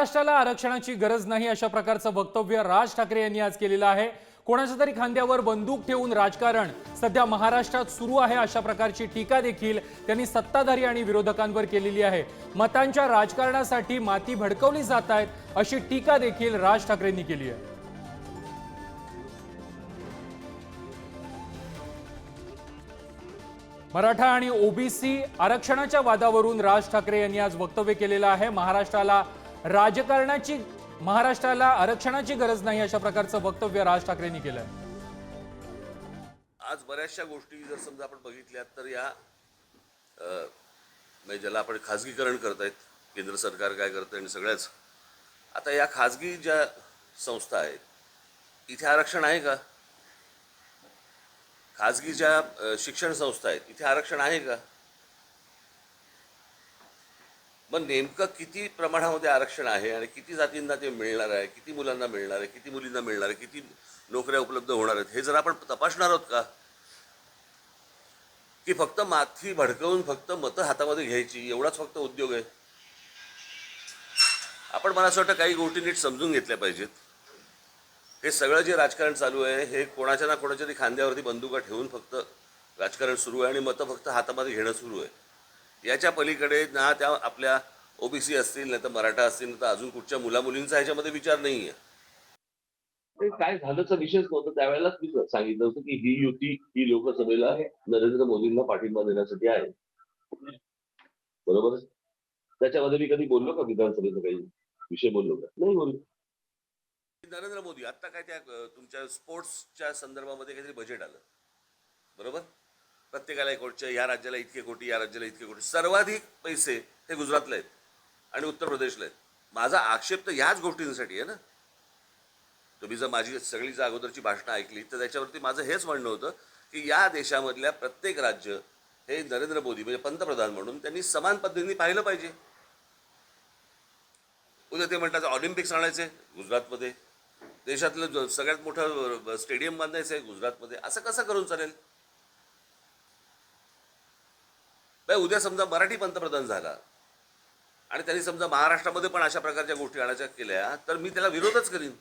महाराष्ट्राला आरक्षणाची गरज नाही अशा प्रकारचं वक्तव्य राज ठाकरे यांनी आज केलेलं आहे. कोणाच्या तरी खांद्यावर बंदूक ठेवून राजकारण सध्या महाराष्ट्रात सुरू आहे अशा प्रकारची टीका देखील त्यांनी सत्ताधारी आणि विरोधकांवर केलेली आहे. मतांच्या राजकारणासाठी माती भडकवली जात आहेत अशी टीका देखील राज ठाकरेंनी केली आहे. मराठा आणि ओबीसी आरक्षणाच्या वादावरून राज ठाकरे यांनी आज वक्तव्य केलेलं आहे. महाराष्ट्राला राजकारणाची महाराष्ट्राला आरक्षणाची गरज नाही अशा प्रकारचं वक्तव्य राज ठाकरेंनी केलंय. आज बऱ्याचशा गोष्टी जर समजा आपण बघितल्यात तर या म्हणजे ज्याला आपण खाजगीकरण करतायत केंद्र सरकार काय करतं आणि सगळ्याच आता या खाजगी ज्या संस्था आहेत इथे आरक्षण आहे का? खाजगी ज्या शिक्षण संस्था आहेत इथे आरक्षण आहे का? मग नेमकं किती प्रमाणामध्ये आरक्षण आहे आणि किती जातींना ते मिळणार आहे किती मुलांना मिळणार आहे किती मुलींना मिळणार आहे किती नोकऱ्या उपलब्ध होणार आहेत हे जर आपण तपासणार आहोत का? की फक्त माथी भडकवून फक्त मतं हातामध्ये घ्यायची एवढाच फक्त उद्योग आहे? आपण मला असं वाटतं काही गोष्टी नीट समजून घेतल्या पाहिजेत. हे सगळं जे राजकारण चालू आहे हे कोणाच्या ना कोणाच्या तरी खांद्यावरती बंदुका ठेवून फक्त राजकारण सुरू आहे आणि मतं फक्त हातामध्ये घेणं सुरू आहे. याच्या पलीकडे ना त्या आपल्या ओबीसी असतील नाही तर मराठा असतील नाही तर अजून कुठच्या मुलामुलींचा ह्याच्यामध्ये विचार नाही आहे काय झाल्याचा विषयच नव्हतं. त्यावेळेलाच मी सांगितलं होतं की ही युती ही लोकसभेला नरेंद्र मोदींना पाठिंबा देण्यासाठी आहे. बरोबर? त्याच्यामध्ये मी कधी बोललो का विधानसभेचा काही विषय बोललो का? नाही बोललो. नरेंद्र मोदी आता काय त्या तुमच्या स्पोर्ट्सच्या संदर्भामध्ये काहीतरी बजेट आलं. बरोबर? प्रत्येकाला एक कोटीचे या राज्याला इतके कोटी या राज्याला इतके कोटी. सर्वाधिक पैसे हे गुजरातला आहेत आणि उत्तर प्रदेशला आहेत. माझा आक्षेप तर ह्याच गोष्टींसाठी आहे ना. तुम्ही जर माझी सगळी जर अगोदरची भाषणं ऐकली तर त्याच्यावरती माझं हेच म्हणणं होतं की या देशामधल्या प्रत्येक राज्य हे नरेंद्र मोदी म्हणजे पंतप्रधान म्हणून त्यांनी समान पद्धतीने पाहिलं पाहिजे. उद्या ते म्हणतात ऑलिम्पिक्स आणायचे गुजरातमध्ये. देशातलं सगळ्यात मोठं स्टेडियम बांधायचं आहे गुजरातमध्ये. असं कसं करून चालेल? उद्या समजा मराठी पंतप्रधान झाला आणि त्यांनी समजा महाराष्ट्रामध्ये पण अशा प्रकारच्या गोष्टी आणायच्या केल्या तर मी त्याला विरोधच करीन.